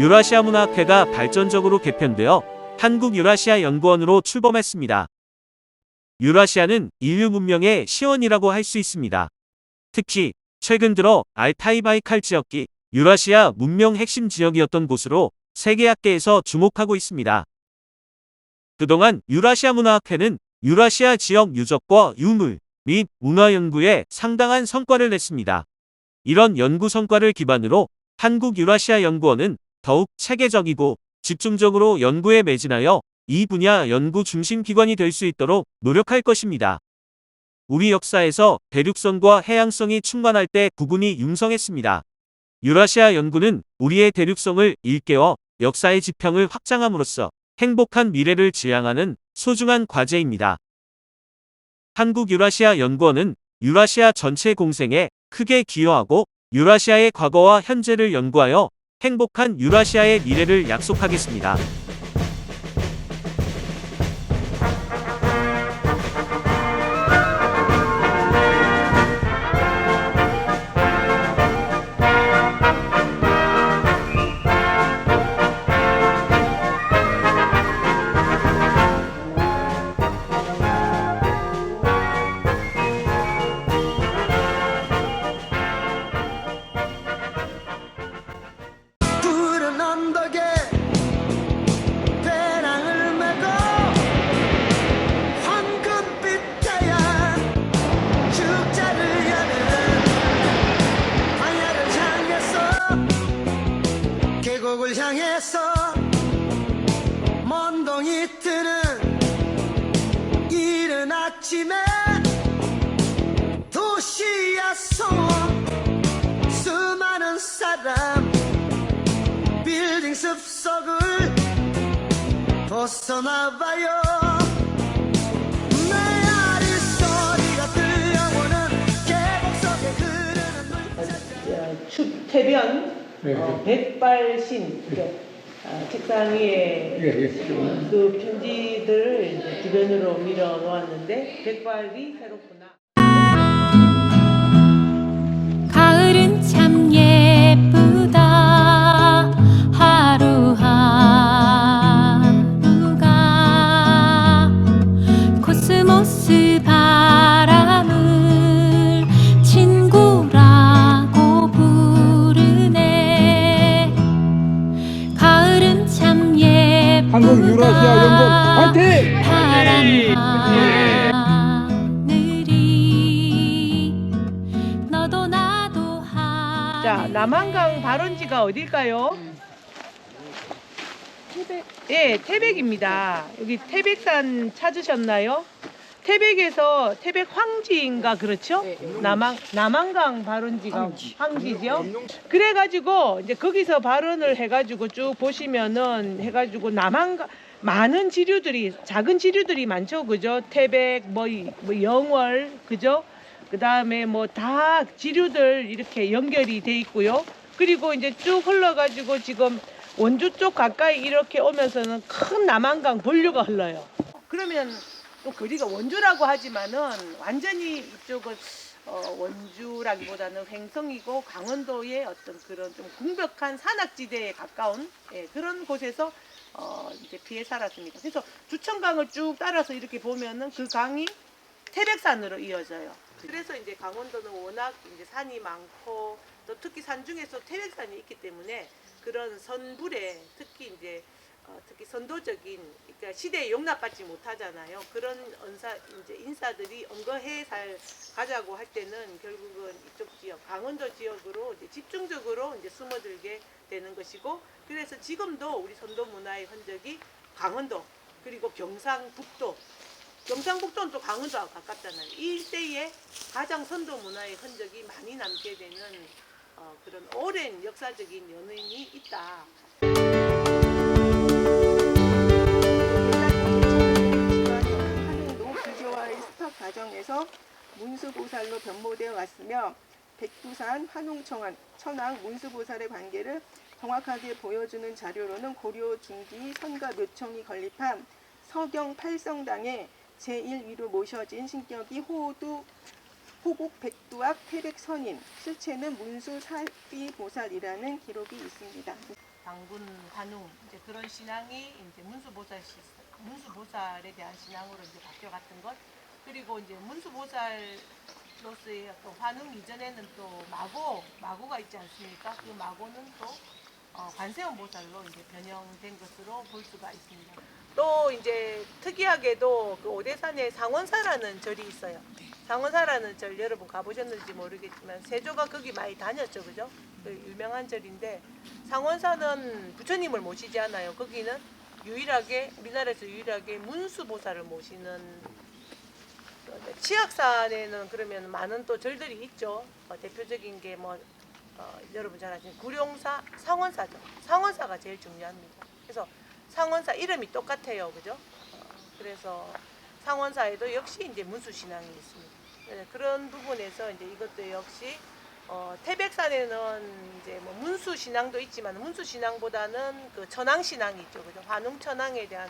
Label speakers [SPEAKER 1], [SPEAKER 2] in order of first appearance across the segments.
[SPEAKER 1] 유라시아 문화학회가 발전적으로 개편되어 한국 유라시아 연구원으로 출범했습니다. 유라시아는 인류 문명의 시원이라고 할 수 있습니다. 특히 최근 들어 알타이바이칼 지역이 유라시아 문명 핵심 지역이었던 곳으로 세계학계에서 주목하고 있습니다. 그동안 유라시아 문화학회는 유라시아 지역 유적과 유물 및 문화 연구에 상당한 성과를 냈습니다. 이런 연구 성과를 기반으로 한국 유라시아 연구원은 더욱 체계적이고 집중적으로 연구에 매진하여 이 분야 연구 중심 기관이 될 수 있도록 노력할 것입니다. 우리 역사에서 대륙성과 해양성이 충만할 때 구분이 융성했습니다. 유라시아 연구는 우리의 대륙성을 일깨워 역사의 지평을 확장함으로써 행복한 미래를 지향하는 소중한 과제입니다. 한국 유라시아 연구원은 유라시아 전체 공생에 크게 기여하고 유라시아의 과거와 현재를 연구하여 행복한 유라시아의 미래를 약속하겠습니다.
[SPEAKER 2] 아침에 도시야 소원 수많은 사람 빌딩 숲속을 벗어나봐요. 메아리 소리가 들려오는 계곡 속에 흐르는 물자리
[SPEAKER 3] 어, 축 태변
[SPEAKER 4] 네,
[SPEAKER 3] 어, 백발신. 이렇게 아, 책상 위에
[SPEAKER 4] 예, 예.
[SPEAKER 3] 그 편지들을 이제 주변으로 밀어 놓았는데 백발이 새롭구 남한강 발원지가 어딜까요? 태백. 예, 태백입니다. 여기 태백산 찾으셨나요? 태백에서 태백 황지인가 그렇죠? 남한 남한강 발원지가 황지죠. 그래가지고 이제 거기서 발원을 해가지고 쭉 보시면은 해가지고 남한강 많은 지류들이 작은 지류들이 많죠, 그죠? 태백, 뭐, 이- 뭐 영월, 그죠? 그 다음에 뭐 다 지류들 이렇게 연결이 돼 있고요. 그리고 이제 쭉 흘러가지고 지금 원주 쪽 가까이 이렇게 오면서는 큰 남한강 본류가 흘러요. 그러면 또 거리가 원주라고 하지만은 완전히 이쪽은 어, 원주라기보다는 횡성이고 강원도의 어떤 그런 좀 궁벽한 산악지대에 가까운 예, 그런 곳에서 어, 이제 피해 살았습니다. 그래서 주천강을 쭉 따라서 이렇게 보면은 그 강이 태백산으로 이어져요. 그래서 이제 강원도는 워낙 이제 산이 많고 또 특히 산 중에서 태백산이 있기 때문에 그런 선불에 특히 이제 어, 특히 선도적인 그러니까 시대에 용납받지 못하잖아요. 그런 언사 이제 인사들이 언거해 살 가자고 할 때는 결국은 이쪽 지역 강원도 지역으로 이제 집중적으로 이제 숨어들게 되는 것이고 그래서 지금도 우리 선도 문화의 흔적이 강원도 그리고 경상북도 경상북도는 또 강원도와 가깝잖아요. 이 일대에 가장 선도 문화의 흔적이 많이 남게 되는 어, 그런 오랜 역사적인 연인이 있다.
[SPEAKER 5] 과정에서 문수보살로 변모되어 왔으며 백두산, 환웅청안, 천왕, 문수보살의 관계를 정확하게 보여주는 자료로는 고려 중기 선가 묘청이 건립한 서경 팔성당에 제1위로 모셔진 신격이 호두 호국 백두악 태백 선인 실체는 문수 사비 보살이라는 기록이 있습니다.
[SPEAKER 3] 당군 환웅 이제 그런 신앙이 이제 문수보살 시, 문수보살에 대한 신앙으로 이제 바뀌어갔던 것 그리고 이제 문수보살로서의 어떤 환웅 이전에는 또 마고 마고가 있지 않습니까? 그 마고는 또 어, 관세음 보살로 이제 변형된 것으로 볼 수가 있습니다. 또 이제 특이하게도 그 오대산에 상원사라는 절이 있어요. 상원사라는 절 여러분 가보셨는지 모르겠지만 세조가 거기 많이 다녔죠, 그죠? 그 유명한 절인데 상원사는 부처님을 모시지 않아요. 거기는 유일하게 우리나라에서 유일하게 문수보살을 모시는 치악산에는 그러면 많은 또 절들이 있죠. 어, 대표적인 게뭐 여러분 잘 아시는 구룡사, 상원사죠. 상원사가 제일 중요합니다. 그래서 상원사 이름이 똑같아요, 그죠? 어, 그래서 상원사에도 역시 이제 문수 신앙이 있습니다. 네, 그런 부분에서 이제 이것도 역시 어, 태백산에는 이제 뭐 문수 신앙도 있지만 문수 신앙보다는 그 천황 신앙이 있죠, 그죠? 환웅 천황에 대한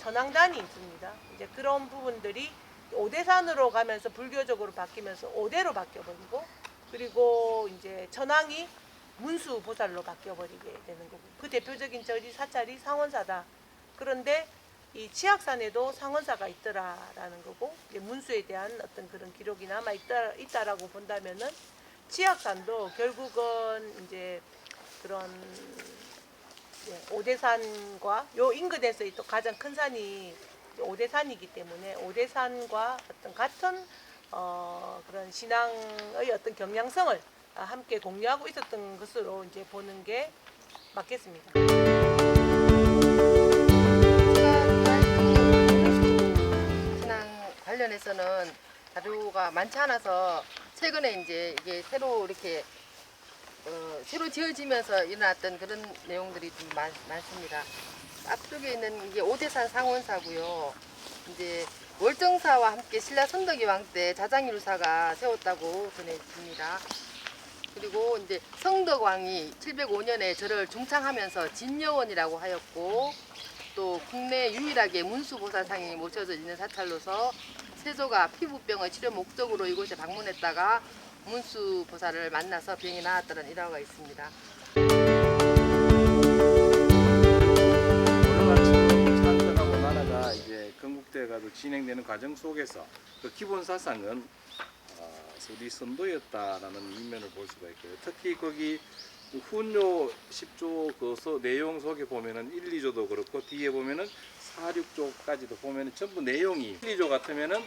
[SPEAKER 3] 천황단이 있습니다. 이제 그런 부분들이 오대산으로 가면서 불교적으로 바뀌면서 오대로 바뀌어버리고 그리고 이제 천황이 문수 보살로 바뀌어버리게 되는 거고 그 대표적인 절이 사찰이 상원사다. 그런데 이 치악산에도 상원사가 있더라라는 거고 문수에 대한 어떤 그런 기록이 남아 있다 있다라고 본다면은 치악산도 결국은 이제 그런 오대산과 요 인근에서 또 가장 큰 산이 오대산이기 때문에 오대산과 어떤 같은 어, 그런 신앙의 어떤 경향성을 아, 함께 공유하고 있었던 것으로 이제 보는 게 맞겠습니다.
[SPEAKER 6] 관련해서는 자료가 많지 않아서 최근에 이제 이게 새로 이렇게 어, 새로 지어지면서 일어났던 그런 내용들이 좀 많, 많습니다. 앞쪽에 있는 이게 오대산 상원사고요. 이제 월정사와 함께 신라 선덕이 왕 때 자장율사가 세웠다고 전해집니다. 그리고 이제 성덕왕이 705년에 저를 중창하면서 진여원이라고 하였고 또 국내 유일하게 문수보살상이 모셔져 있는 사찰로서 세조가 피부병의 치료 목적으로 이곳에 방문했다가 문수 보살을 만나서 병이 나았다는 일화가 있습니다.
[SPEAKER 4] 건국대가도 진행되는 과정 속에서 그 기본 사상은 어, 우리 선도였다라는 이면을 볼 수가 있고요. 특히 거기 그 훈요 10조 그 서- 내용 속에 보면은 1, 2조도 그렇고 뒤에 보면은 4, 6조까지도 보면은 전부 내용이 1, 2조 같으면은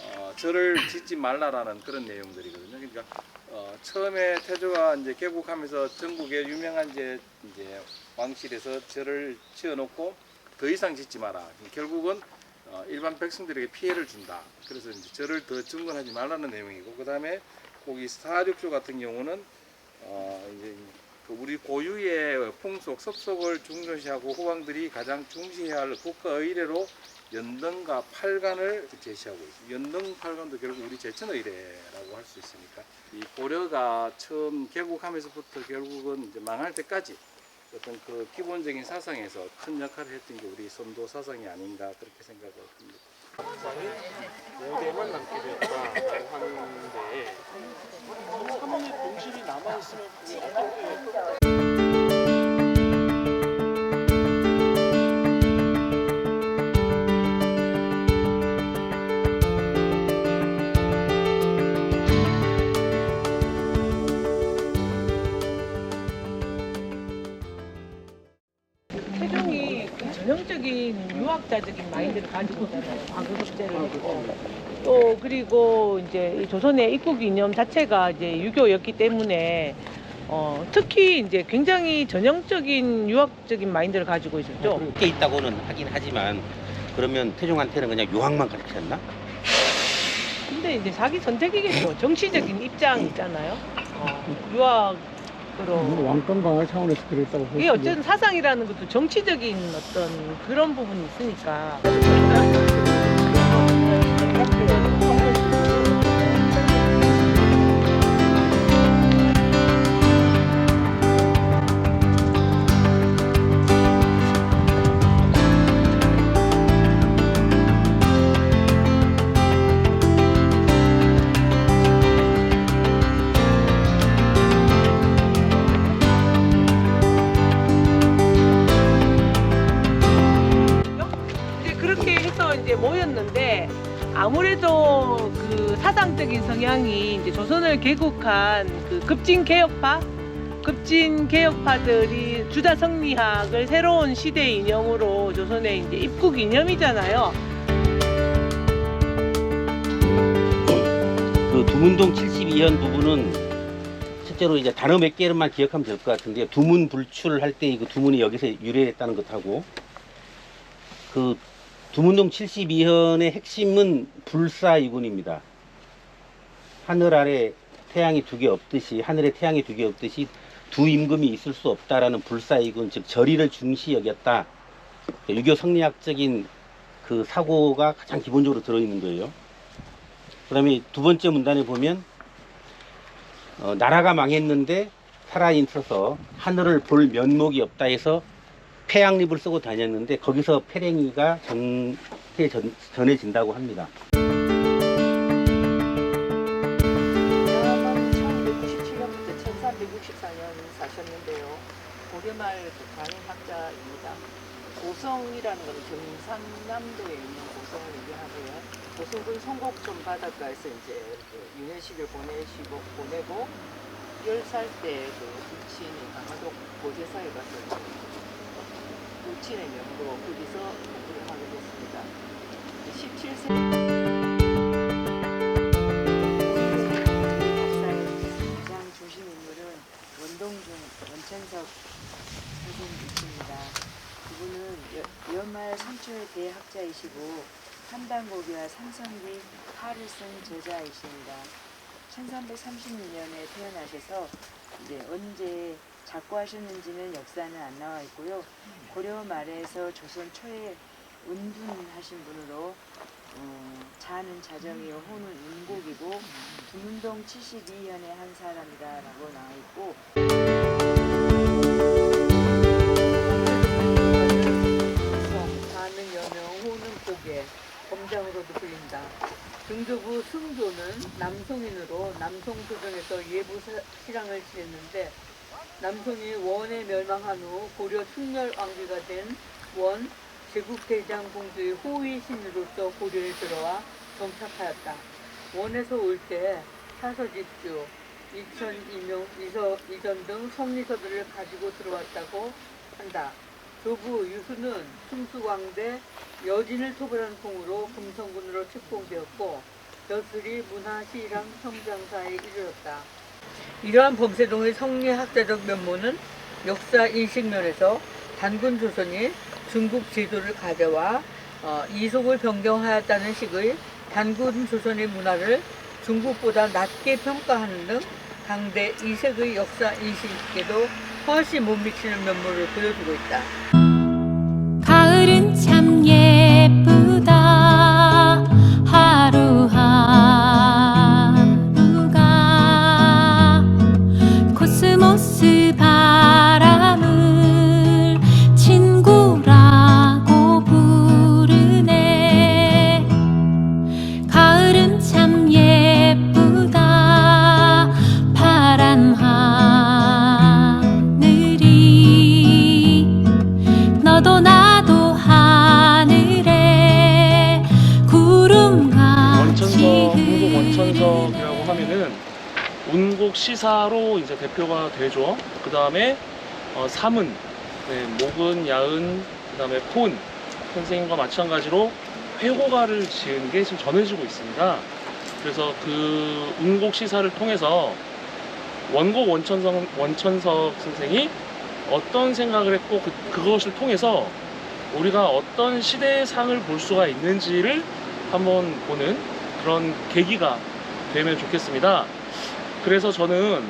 [SPEAKER 4] 어, 절을 짓지 말라라는 그런 내용들이거든요. 그러니까 어, 처음에 태조가 이제 개국하면서 전국에 유명한 이제 이제 왕실에서 절을 지어놓고 더 이상 짓지 마라. 결국은 어, 일반 백성들에게 피해를 준다. 그래서 이제 절을 더 증건하지 말라는 내용이고 그 다음에 거기 사륙조 같은 경우는 어, 이제 그 우리 고유의 풍속, 섭속을 중요시하고 호왕들이 가장 중시해야 할 국가 의례로 연등과 팔관을 제시하고 있습니다. 연등 팔관도 결국 우리 제천 의례라고 할 수 있으니까 이 고려가 처음 개국하면서부터 결국은 이제 망할 때까지 어떤 그 기본적인 사상에서 큰 역할을 했던 게 우리 선도 사상이 아닌가 그렇게 생각을 합니다.
[SPEAKER 7] 무대만 남게 됐다고 하는데 사문의 본질이 남아있으면 그게 어떻게
[SPEAKER 3] 유학자적인 마인드를 가지고 있잖아요. 과거 시대를 두고. 또 그리고 이제 이 조선의 입국 이념 자체가 이제 유교였기 때문에 어, 특히 이제 굉장히 전형적인 유학적인 마인드를 가지고 있었죠.
[SPEAKER 8] 게 있다고는 하긴 하지만 그러면 태종한테는 그냥 유학만 가르쳤나?
[SPEAKER 3] 근데 이제 자기 선택이겠죠. 정치적인 입장 있잖아요. 어, 유학 으로.
[SPEAKER 4] 왕권 강화 차원에서 그랬다고
[SPEAKER 3] 이게 어쨌든 사상이라는 것도 정치적인 어떤 그런 부분이 있으니까. 조선을 개국한 그 급진 개혁파, 급진 개혁파들이 주자 성리학을 새로운 시대 이념으로 조선에 이제 입국 이념이잖아요.
[SPEAKER 8] 그 두문동 72현 부분은 실제로 이제 단어 몇 개만 기억하면 될 것 같은데 두문 불출할 때그 두문이 여기서 유래했다는 것하고 그 두문동 72현의 핵심은 불사이군입니다. 하늘 아래 태양이 두 개 없듯이 하늘에 태양이 두 개 없듯이 두 임금이 있을 수 없다라는 불사이군 즉 절의를 중시 여겼다. 유교 성리학적인 그 사고가 가장 기본적으로 들어있는 거예요. 그 다음에 두 번째 문단에 보면 어, 나라가 망했는데 살아있어서 하늘을 볼 면목이 없다 해서 패양립을 쓰고 다녔는데 거기서 패랭이가 전해 전, 전해진다고 합니다.
[SPEAKER 5] 고려말 그 관행학자입니다. 고성이라는 것은 경상남도에 있는 고성을 얘기하고요. 고성군 성곡점 바닷가에서 이제 그 유년식을 보내시고 보내고 10살 때그 부친이 강화도 고제사에 가서 부친의 명으로 거기서 공부를 하게 됐습니다. 17세
[SPEAKER 9] 대학자이시고 한단고비와 삼성기 하를 쓴 저자이십니다. 1336년에 태어나셔서 이제 언제 작고하셨는지는 역사는 안 나와 있고요. 고려 말에서 조선 초에 운둔하신 분으로 어, 자는 자정이요 호는 운곡이고 두문동 72현의 한 사람이다라고 나와 있고
[SPEAKER 5] 검장으로도 불린다. 등교부 승조는 남송인으로 남송 조정에서 예부 사- 실황을 지냈는데 남송이 원에 멸망한 후 고려 충렬 왕비가 된 원 제국대장 공주의 호위 신으로서 고려에 들어와 정착하였다. 원에서 올 때 사서집주, 이천, 이명, 이서, 이전 등 성리서들을 가지고 들어왔다고 한다. 조부 유수는 충수광대 여진을 토벌한 통으로 금성군으로 책봉되었고 여술이 문화시랑 성장사에 이르렀다. 이러한 범세동의 성리학자적 면모는 역사 인식 면에서 단군 조선이 중국 제도를 가져와 어, 이속을 변경하였다는 식의 단군 조선의 문화를 중국보다 낮게 평가하는 등 당대 이색의 역사 인식에도 훨씬 못 미치는 면모를 보여주고 있다.
[SPEAKER 7] 되죠. 그 다음에 어, 삼은, 네, 목은, 야은, 그 다음에 폰 선생님과 마찬가지로 회호가를 지은 게 지금 전해지고 있습니다. 그래서 그 운곡 시사를 통해서 원곡 원천석, 원천석 선생이 어떤 생각을 했고 그, 그것을 통해서 우리가 어떤 시대상을 볼 수가 있는지를 한번 보는 그런 계기가 되면 좋겠습니다. 그래서 저는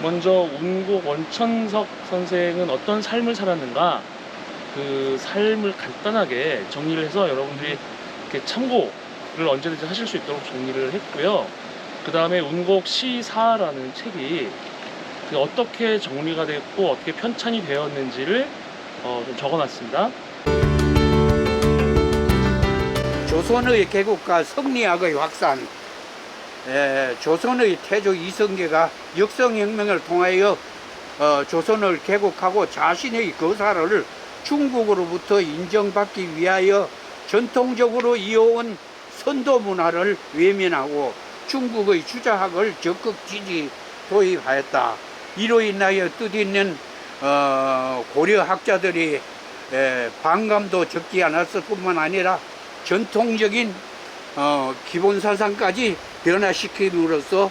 [SPEAKER 7] 먼저 운곡 원천석 선생은 어떤 삶을 살았는가 그 삶을 간단하게 정리를 해서 여러분들이 이렇게 참고를 언제든지 하실 수 있도록 정리를 했고요. 그 다음에 운곡 시사라는 책이 그 어떻게 정리가 됐고 어떻게 편찬이 되었는지를 어, 좀 적어놨습니다.
[SPEAKER 10] 조선의 개국과 성리학의 확산, 에, 조선의 태조 이성계가 역성혁명을 통하여 어, 조선을 개국하고 자신의 거사를 중국으로부터 인정받기 위하여 전통적으로 이어온 선도 문화를 외면하고 중국의 주자학을 적극 지지 도입하였다. 이로 인하여 뜻있는 어, 고려 학자들이 에, 반감도 적지 않았을 뿐만 아니라 전통적인 어, 기본 사상까지 변화시킴으로써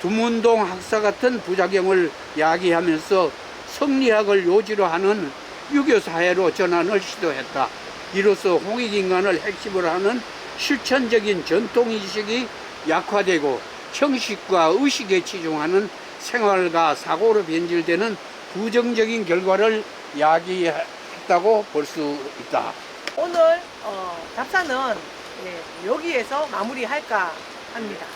[SPEAKER 10] 두문동 학사 같은 부작용을 야기하면서 성리학을 요지로 하는 유교 사회로 전환을 시도했다. 이로써 홍익인간을 핵심으로 하는 실천적인 전통인식이 약화되고 형식과 의식에 치중하는 생활과 사고로 변질되는 부정적인 결과를 야기했다고 볼 수 있다.
[SPEAKER 3] 오늘 어, 답사는 예, 여기에서 마무리할까 합니다.